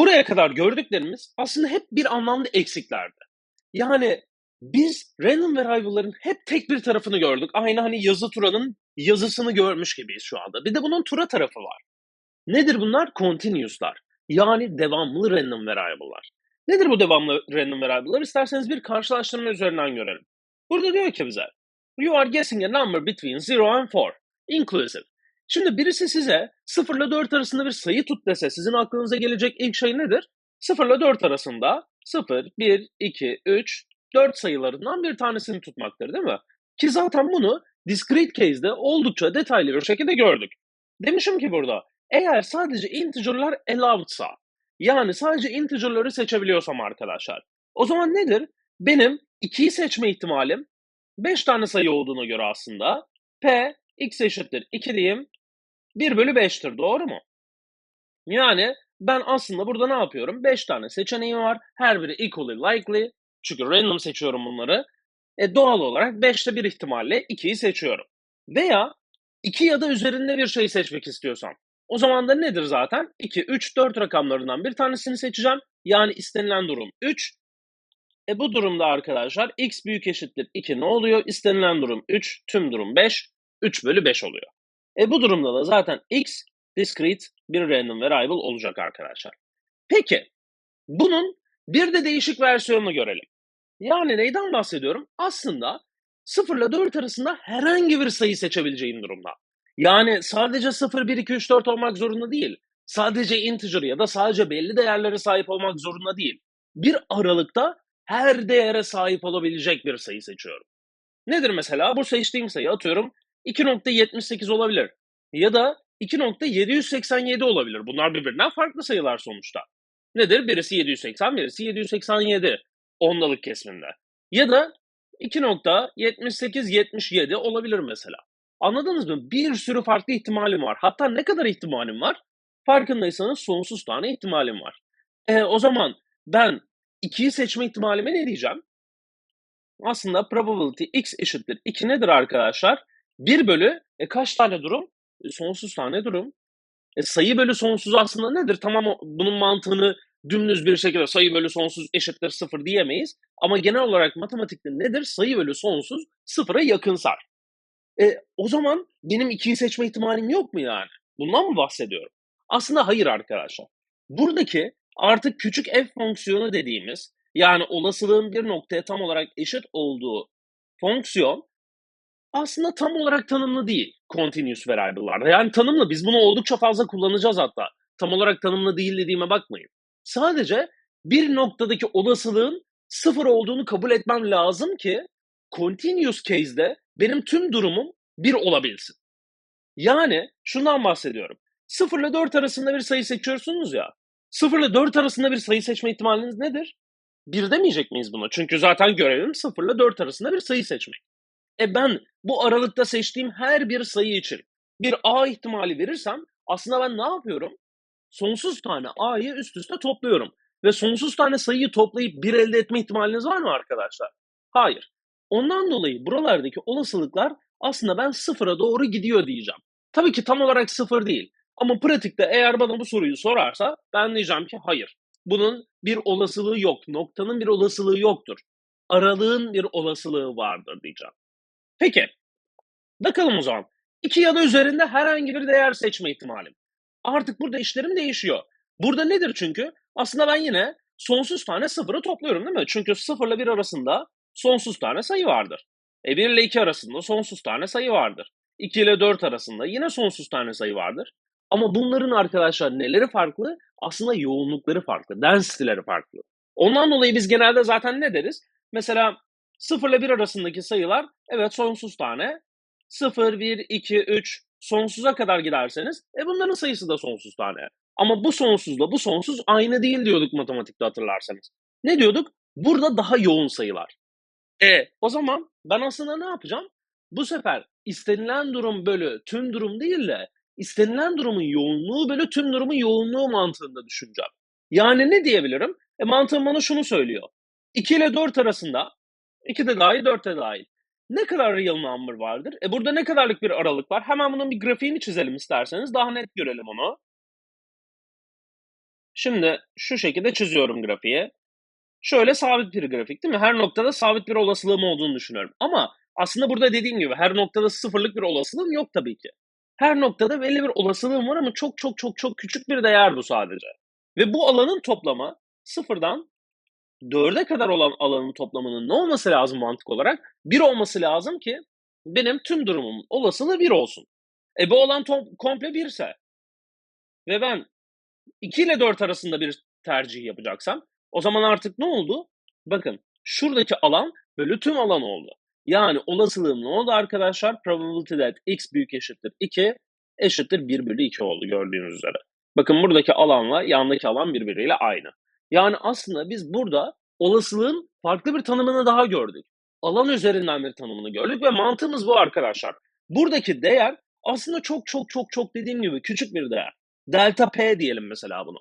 buraya kadar gördüklerimiz aslında hep bir anlamda eksiklerdi. Yani biz random variable'ların hep tek bir tarafını gördük. Aynı hani yazı turanın yazısını görmüş gibiyiz şu anda. Bir de bunun tura tarafı var. Nedir bunlar? Continuous'lar. Yani devamlı random variable'lar. Nedir bu devamlı random variable'lar? İsterseniz bir karşılaştırma üzerinden görelim. Burada diyor ki bize, you are guessing a number between 0 and 4, inclusive. Şimdi birisi size 0 ile 4 arasında bir sayı tut dese sizin aklınıza gelecek ilk şey nedir? 0 ile 4 arasında 0, 1, 2, 3, 4 sayılarından bir tanesini tutmaktır değil mi? Ki zaten bunu discrete case'de oldukça detaylı bir şekilde gördük. Demişim ki burada eğer sadece integer'lar alloved'sa yani sadece integer'ları seçebiliyorsam arkadaşlar o zaman nedir? Benim 2'yi seçme ihtimalim 5 tane sayı olduğuna göre aslında p x eşittir 2 diyeyim 1 bölü 5'tir doğru mu? Yani ben aslında burada ne yapıyorum? 5 tane seçeneğim var. Her biri equally likely. Çünkü random seçiyorum bunları. E doğal olarak 5'te bir ihtimalle 2'yi seçiyorum. Veya 2 ya da üzerinde bir şey seçmek istiyorsam. O zaman da nedir zaten? 2, 3, 4 rakamlarından bir tanesini seçeceğim. Yani istenilen durum 3. E bu durumda arkadaşlar x büyük eşittir 2 ne oluyor? İstenilen durum 3, tüm durum 5. 3 bölü 5 oluyor. E bu durumda da zaten x discrete bir random variable olacak arkadaşlar. Peki bunun bir de değişik versiyonunu görelim. Yani neyden bahsediyorum? Aslında 0 ile 4 arasında herhangi bir sayı seçebileceğin durumda. Yani sadece 0, 1, 2, 3, 4 olmak zorunda değil. Sadece integer ya da sadece belli değerlere sahip olmak zorunda değil. Bir aralıkta her değere sahip olabilecek bir sayı seçiyorum. Nedir mesela? Bu seçtiğim sayı atıyorum 2.78 olabilir. Ya da 2.787 olabilir. Bunlar birbirinden farklı sayılar sonuçta. Nedir? Birisi 780, birisi 787 ondalık kesiminde. Ya da 2.7877 olabilir mesela. Anladınız mı? Bir sürü farklı ihtimalim var. Hatta ne kadar ihtimalim var? Farkındaysanız sonsuz tane ihtimalim var. E, o zaman ben 2'yi seçme ihtimalime ne diyeceğim? Aslında probability x eşittir 2 nedir arkadaşlar? 1 bölü e, kaç tane durum? E, sonsuz tane durum. E, sayı bölü sonsuz aslında nedir? Tamam bunun mantığını dümdüz bir şekilde sayı bölü sonsuz eşittir sıfır diyemeyiz. Ama genel olarak matematikte nedir? Sayı bölü sonsuz sıfıra yakınsar. E, o zaman benim ikiyi seçme ihtimalim yok mu yani? Bundan mı bahsediyorum? Aslında hayır arkadaşlar. Buradaki artık küçük f fonksiyonu dediğimiz yani olasılığın bir noktaya tam olarak eşit olduğu fonksiyon aslında tam olarak tanımlı değil continuous variable'larda. Yani tanımlı. Biz bunu oldukça fazla kullanacağız hatta. Tam olarak tanımlı değil dediğime bakmayın. Sadece bir noktadaki olasılığın sıfır olduğunu kabul etmem lazım ki continuous case'de benim tüm durumum bir olabilsin. Yani şundan bahsediyorum. 0 ile 4 arasında bir sayı seçiyorsunuz ya. 0 ile 4 arasında bir sayı seçme ihtimaliniz nedir? 1 demeyecek miyiz buna? Çünkü zaten görevim 0 ile 4 arasında bir sayı seçmek. E ben bu aralıkta seçtiğim her bir sayı için bir A ihtimali verirsem aslında ben ne yapıyorum? Sonsuz tane A'yı üst üste topluyorum. Ve sonsuz tane sayıyı toplayıp bir elde etme ihtimaliniz var mı arkadaşlar? Hayır. Ondan dolayı buralardaki olasılıklar aslında ben sıfıra doğru gidiyor diyeceğim. Tabii ki tam olarak sıfır değil. Ama pratikte eğer bana bu soruyu sorarsa ben diyeceğim ki hayır. Bunun bir olasılığı yok. Noktanın bir olasılığı yoktur. Aralığın bir olasılığı vardır diyeceğim. Peki. Bakalım o zaman. İki ya da üzerinde herhangi bir değer seçme ihtimalim. Artık burada işlerim değişiyor. Burada nedir çünkü? Aslında ben yine sonsuz tane sıfırı topluyorum değil mi? Çünkü sıfırla bir arasında sonsuz tane sayı vardır. E 1 ile 2 arasında sonsuz tane sayı vardır. 2 ile 4 arasında yine sonsuz tane sayı vardır. Ama bunların arkadaşlar neleri farklı? Aslında yoğunlukları farklı, density'leri farklı. Ondan dolayı biz genelde zaten ne deriz? Mesela 0 ile 1 arasındaki sayılar evet sonsuz tane. 0, 1, 2, 3 sonsuza kadar giderseniz e bunların sayısı da sonsuz tane. Ama bu sonsuzla bu sonsuz aynı değil diyorduk matematikte hatırlarsanız. Ne diyorduk? Burada daha yoğun sayılar. E o zaman ben aslında ne yapacağım? Bu sefer istenilen durum bölü tüm durum değil de istenilen durumun yoğunluğu bölü tüm durumun yoğunluğu mantığında düşüneceğim. Yani ne diyebilirim? E mantığım bana şunu söylüyor. 2 ile 4 arasında 2 de dahil 4 de dahil. Ne kadar real number vardır? E burada ne kadarlık bir aralık var? Hemen bunun bir grafiğini çizelim isterseniz. Daha net görelim onu. Şimdi şu şekilde çiziyorum grafiği. Şöyle sabit bir grafik değil mi? Her noktada sabit bir olasılığım olduğunu düşünüyorum. Ama aslında burada dediğim gibi her noktada sıfırlık bir olasılığım yok tabii ki. Her noktada belli bir olasılığım var ama çok çok çok çok küçük bir değer bu sadece. Ve bu alanın toplamı sıfırdan 4'e kadar olan alanın toplamının ne olması lazım mantık olarak? 1 olması lazım ki benim tüm durumumun olasılığı 1 olsun. E bu alan komple 1 ise ve ben 2 ile 4 arasında bir tercih yapacaksam o zaman artık ne oldu? Bakın şuradaki alan bölü tüm alan oldu. Yani olasılığım ne oldu arkadaşlar? Probability that x büyük eşittir 2 eşittir 1 bölü 2 oldu gördüğünüz üzere. Bakın buradaki alanla yandaki alan birbiriyle aynı. Yani aslında biz burada olasılığın farklı bir tanımını daha gördük. Alan üzerinden bir tanımını gördük ve mantığımız bu arkadaşlar. Buradaki değer aslında çok çok çok çok dediğim gibi küçük bir değer. Delta P diyelim mesela buna.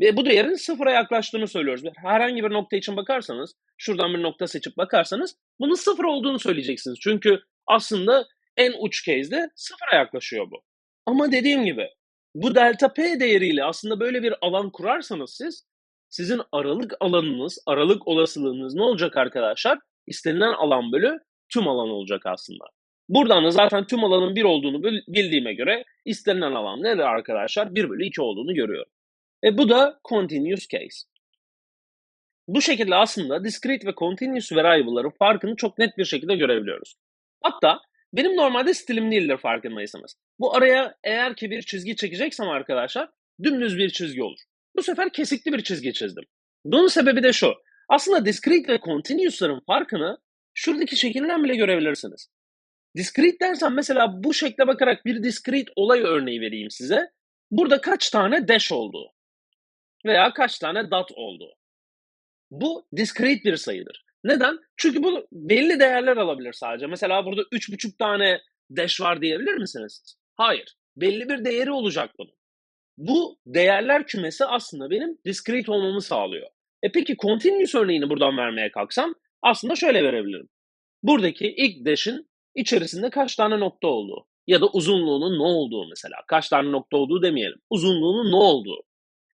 Ve bu değerin sıfıra yaklaştığını söylüyoruz. Herhangi bir nokta için bakarsanız, şuradan bir nokta seçip bakarsanız bunun sıfır olduğunu söyleyeceksiniz. Çünkü aslında en uç case'de sıfıra yaklaşıyor bu. Ama dediğim gibi bu delta P değeriyle aslında böyle bir alan kurarsanız siz, sizin aralık alanınız, aralık olasılığınız ne olacak arkadaşlar? İstenilen alan bölü tüm alan olacak aslında. Buradan da zaten tüm alanın 1 olduğunu bildiğime göre istenilen alan nedir arkadaşlar? 1 bölü 2 olduğunu görüyorum. E bu da continuous case. Bu şekilde aslında discrete ve continuous variable'ların farkını çok net bir şekilde görebiliyoruz. Hatta benim normalde stilim değildir farkındaysanız. Bu araya eğer ki bir çizgi çekeceksem arkadaşlar dümdüz bir çizgi olur. Bu sefer kesikli bir çizgi çizdim. Bunun sebebi de şu. Aslında discrete ve continuous'ların farkını şuradaki şekilden bile görebilirsiniz. Discrete dersen mesela bu şekle bakarak bir discrete olay örneği vereyim size. Burada kaç tane dash oldu? Veya kaç tane dot oldu? Bu discrete bir sayıdır. Neden? Çünkü bu belli değerler alabilir sadece. Mesela burada 3,5 tane dash var diyebilir misiniz Hayır. Belli bir değeri olacak bunun. Bu değerler kümesi aslında benim discrete olmamı sağlıyor. E peki continuous örneğini buradan vermeye kalksam aslında şöyle verebilirim. Buradaki ilk dash'in içerisinde kaç tane nokta olduğu ya da uzunluğunun ne olduğu mesela. Kaç tane nokta olduğu demeyelim. Uzunluğunun ne olduğu.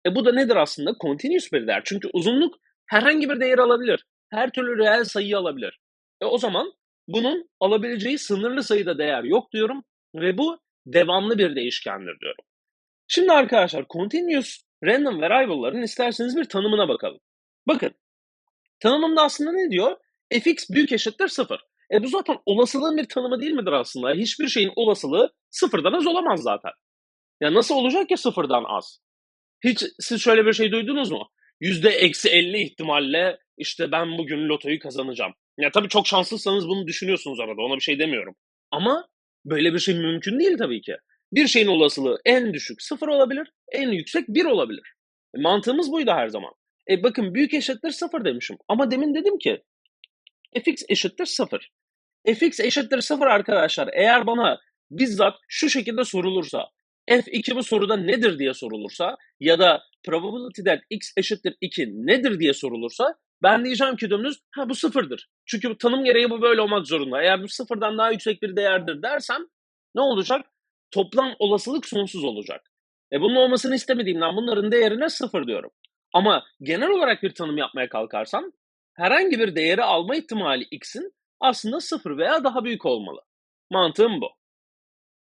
E bu da nedir aslında? Continuous bir değer. Çünkü uzunluk herhangi bir değer alabilir. Her türlü reel sayıyı alabilir. E o zaman bunun alabileceği sınırlı sayıda değer yok diyorum ve bu devamlı bir değişkendir diyorum. Şimdi arkadaşlar continuous random variable'ların isterseniz bir tanımına bakalım. Bakın tanımında aslında ne diyor? fx büyük eşittir 0. E bu zaten olasılığın bir tanımı değil midir aslında? Hiçbir şeyin olasılığı sıfırdan az olamaz zaten. Ya nasıl olacak ki sıfırdan az? Hiç siz şöyle bir şey duydunuz mu? Yüzde eksi 50 ihtimalle işte ben bugün lotoyu kazanacağım. Ya tabii çok şanslıysanız bunu düşünüyorsunuz arada ona bir şey demiyorum. Ama böyle bir şey mümkün değil tabii ki. Bir şeyin olasılığı en düşük sıfır olabilir, en yüksek bir olabilir. E, mantığımız buydu her zaman. E bakın büyük eşittir sıfır demişim. Ama demin dedim ki fx eşittir sıfır. fx eşittir sıfır arkadaşlar eğer bana bizzat şu şekilde sorulursa F2 bu soruda nedir diye sorulursa ya da probability that x eşittir 2 nedir diye sorulursa ben diyeceğim ki dümdüz ha bu sıfırdır. Çünkü bu tanım gereği bu böyle olmak zorunda. Eğer bu sıfırdan daha yüksek bir değerdir dersem ne olacak? Toplam olasılık sonsuz olacak. E bunun olmasını istemediğimden bunların değerine sıfır diyorum. Ama genel olarak bir tanım yapmaya kalkarsam herhangi bir değeri alma ihtimali x'in aslında sıfır veya daha büyük olmalı. Mantığım bu.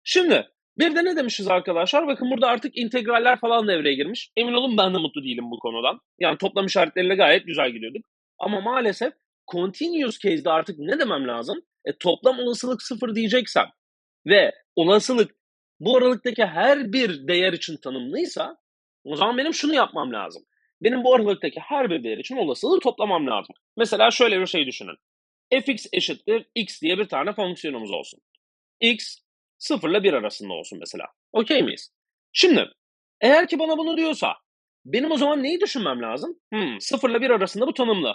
Şimdi bir de ne demişiz arkadaşlar? Bakın burada artık integraller falan devreye girmiş. Emin olun ben de mutlu değilim bu konudan. Yani toplam işaretleriyle gayet güzel gidiyorduk. Ama maalesef continuous case'de artık ne demem lazım? E, toplam olasılık sıfır diyeceksem ve olasılık bu aralıktaki her bir değer için tanımlıysa o zaman benim şunu yapmam lazım. Benim bu aralıktaki her bir değer için olasılığı toplamam lazım. Mesela şöyle bir şey düşünün. fx eşittir x diye bir tane fonksiyonumuz olsun. x 0 ile 1 arasında olsun mesela. Okey miyiz? Şimdi eğer ki bana bunu diyorsa benim o zaman neyi düşünmem lazım? Hmm, 0 ile 1 arasında bu tanımlı.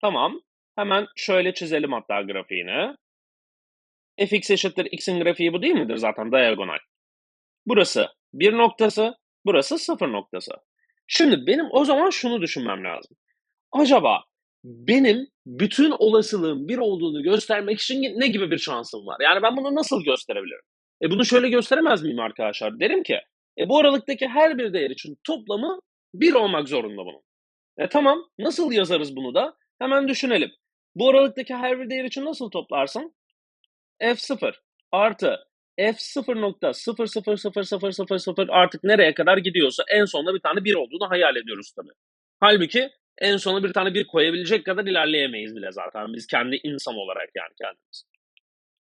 Tamam. Hemen şöyle çizelim hatta grafiğini. fx eşittir x'in grafiği bu değil midir zaten diagonal? Burası 1 noktası, burası 0 noktası. Şimdi benim o zaman şunu düşünmem lazım. Acaba benim bütün olasılığın bir olduğunu göstermek için ne gibi bir şansım var? Yani ben bunu nasıl gösterebilirim? E bunu şöyle gösteremez miyim arkadaşlar? Derim ki e bu aralıktaki her bir değer için toplamı 1 olmak zorunda bunun. E tamam, nasıl yazarız bunu da? Hemen düşünelim. Bu aralıktaki her bir değer için nasıl toplarsın? F0 artı F0.00000 artık nereye kadar gidiyorsa en sonunda bir tane 1 olduğunu hayal ediyoruz tabii. Halbuki en sona bir tane 1 koyabilecek kadar ilerleyemeyiz bile zaten biz kendi insan olarak yani kendimiz.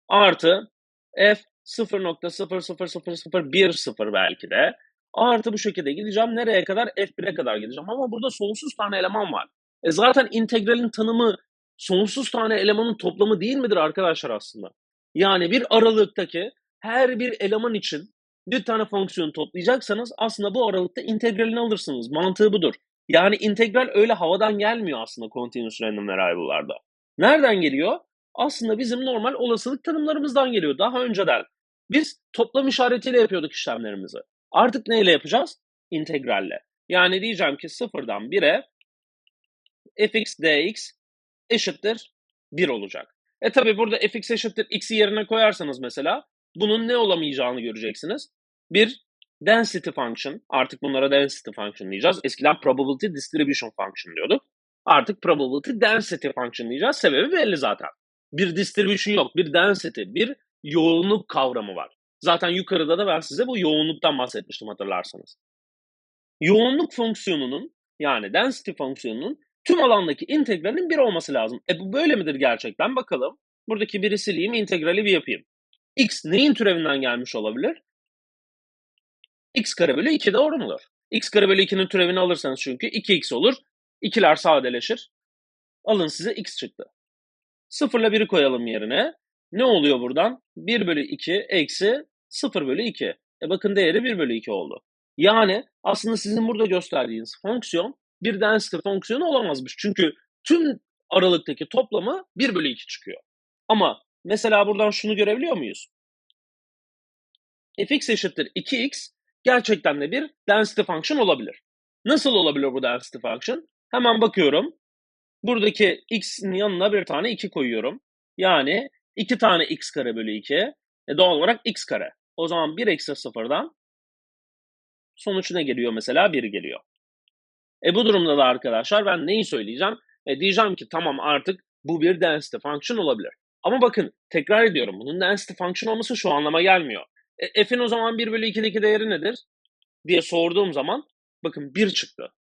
Artı F 0.00010 belki de artı bu şekilde gideceğim. Nereye kadar? F1'e kadar gideceğim. Ama burada sonsuz tane eleman var. E zaten integralin tanımı sonsuz tane elemanın toplamı değil midir arkadaşlar aslında? Yani bir aralıktaki her bir eleman için bir tane fonksiyon toplayacaksanız aslında bu aralıkta integralini alırsınız. Mantığı budur. Yani integral öyle havadan gelmiyor aslında continuous random variable'larda. Nereden geliyor? Aslında bizim normal olasılık tanımlarımızdan geliyor daha önceden. Biz toplam işaretiyle yapıyorduk işlemlerimizi. Artık neyle yapacağız? İntegralle. Yani diyeceğim ki sıfırdan 1'e fx dx eşittir 1 olacak. E tabi burada fx eşittir x'i yerine koyarsanız mesela bunun ne olamayacağını göreceksiniz. Bir density function, artık bunlara density function diyeceğiz. Eskiden probability distribution function diyorduk. Artık probability density function diyeceğiz. Sebebi belli zaten. Bir distribution yok, bir density, bir yoğunluk kavramı var. Zaten yukarıda da ben size bu yoğunluktan bahsetmiştim hatırlarsanız. Yoğunluk fonksiyonunun yani density fonksiyonunun tüm alandaki integralin bir olması lazım. E bu böyle midir gerçekten? Bakalım. Buradaki biri sileyim, integrali bir yapayım. X neyin türevinden gelmiş olabilir? x kare bölü 2 de oranıdır. x kare bölü 2'nin türevini alırsanız çünkü 2x olur. 2'ler sadeleşir. Alın size x çıktı. 0 ile 1'i koyalım yerine. Ne oluyor buradan? 1 bölü 2 eksi 0 bölü 2. E bakın değeri 1 bölü 2 oldu. Yani aslında sizin burada gösterdiğiniz fonksiyon bir density fonksiyonu olamazmış. Çünkü tüm aralıktaki toplamı 1 bölü 2 çıkıyor. Ama mesela buradan şunu görebiliyor muyuz? fx eşittir 2x gerçekten de bir density function olabilir. Nasıl olabilir bu density function? Hemen bakıyorum. Buradaki x'in yanına bir tane 2 koyuyorum. Yani 2 tane x kare bölü 2. E doğal olarak x kare. O zaman 1 eksi 0'dan sonuç ne geliyor mesela? 1 geliyor. E bu durumda da arkadaşlar ben neyi söyleyeceğim? E diyeceğim ki tamam artık bu bir density function olabilir. Ama bakın tekrar ediyorum bunun density function olması şu anlama gelmiyor. E, f'in o zaman 1 bölü 2'deki değeri nedir? diye sorduğum zaman bakın 1 çıktı.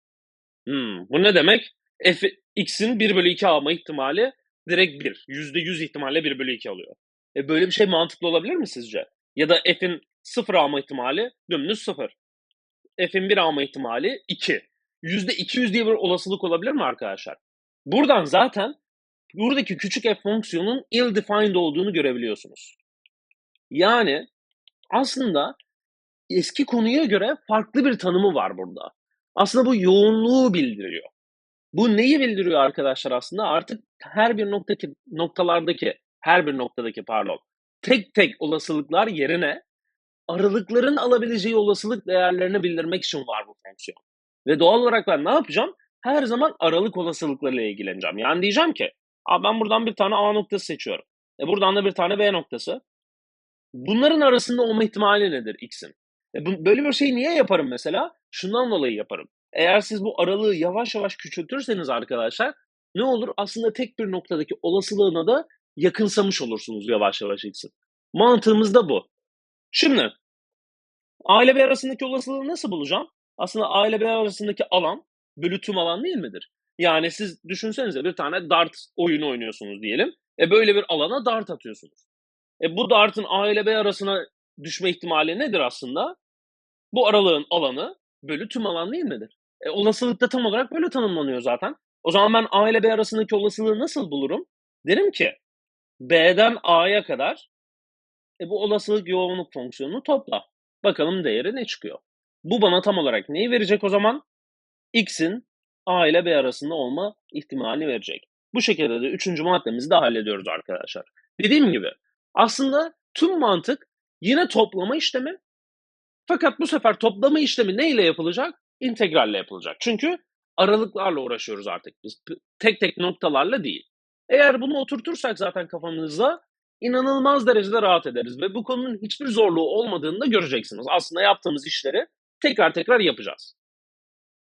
Hmm, bu ne demek? F, x'in 1 bölü 2 alma ihtimali direkt 1. %100 ihtimalle 1 bölü 2 alıyor. E böyle bir şey mantıklı olabilir mi sizce? Ya da f'in 0 alma ihtimali dümdüz 0. F'in 1 alma ihtimali 2. %200 diye bir olasılık olabilir mi arkadaşlar? Buradan zaten buradaki küçük f fonksiyonun ill-defined olduğunu görebiliyorsunuz. Yani aslında eski konuya göre farklı bir tanımı var burada. Aslında bu yoğunluğu bildiriyor. Bu neyi bildiriyor arkadaşlar aslında? Artık her bir noktaki noktalardaki her bir noktadaki pardon tek tek olasılıklar yerine aralıkların alabileceği olasılık değerlerini bildirmek için var bu fonksiyon. Ve doğal olarak ben ne yapacağım? Her zaman aralık olasılıklarıyla ilgileneceğim. Yani diyeceğim ki ben buradan bir tane A noktası seçiyorum. E buradan da bir tane B noktası. Bunların arasında olma ihtimali nedir x'in? E böyle bir şeyi niye yaparım mesela? Şundan dolayı yaparım. Eğer siz bu aralığı yavaş yavaş küçültürseniz arkadaşlar ne olur? Aslında tek bir noktadaki olasılığına da yakınsamış olursunuz yavaş yavaş x'in. Mantığımız da bu. Şimdi A ile B arasındaki olasılığı nasıl bulacağım? Aslında A ile B arasındaki alan bölü tüm alan değil midir? Yani siz düşünsenize bir tane dart oyunu oynuyorsunuz diyelim. E böyle bir alana dart atıyorsunuz. E bu dartın A ile B arasına düşme ihtimali nedir aslında? Bu aralığın alanı bölü tüm alan değil midir? E, olasılık da tam olarak böyle tanımlanıyor zaten. O zaman ben A ile B arasındaki olasılığı nasıl bulurum? Derim ki B'den A'ya kadar e, bu olasılık yoğunluk fonksiyonunu topla. Bakalım değeri ne çıkıyor. Bu bana tam olarak neyi verecek o zaman? X'in A ile B arasında olma ihtimalini verecek. Bu şekilde de üçüncü maddemizi de hallediyoruz arkadaşlar. Dediğim gibi aslında tüm mantık yine toplama işlemi. Fakat bu sefer toplama işlemi neyle yapılacak? İntegralle yapılacak. Çünkü aralıklarla uğraşıyoruz artık biz. Tek tek noktalarla değil. Eğer bunu oturtursak zaten kafamızda inanılmaz derecede rahat ederiz ve bu konunun hiçbir zorluğu olmadığını da göreceksiniz. Aslında yaptığımız işleri tekrar tekrar yapacağız.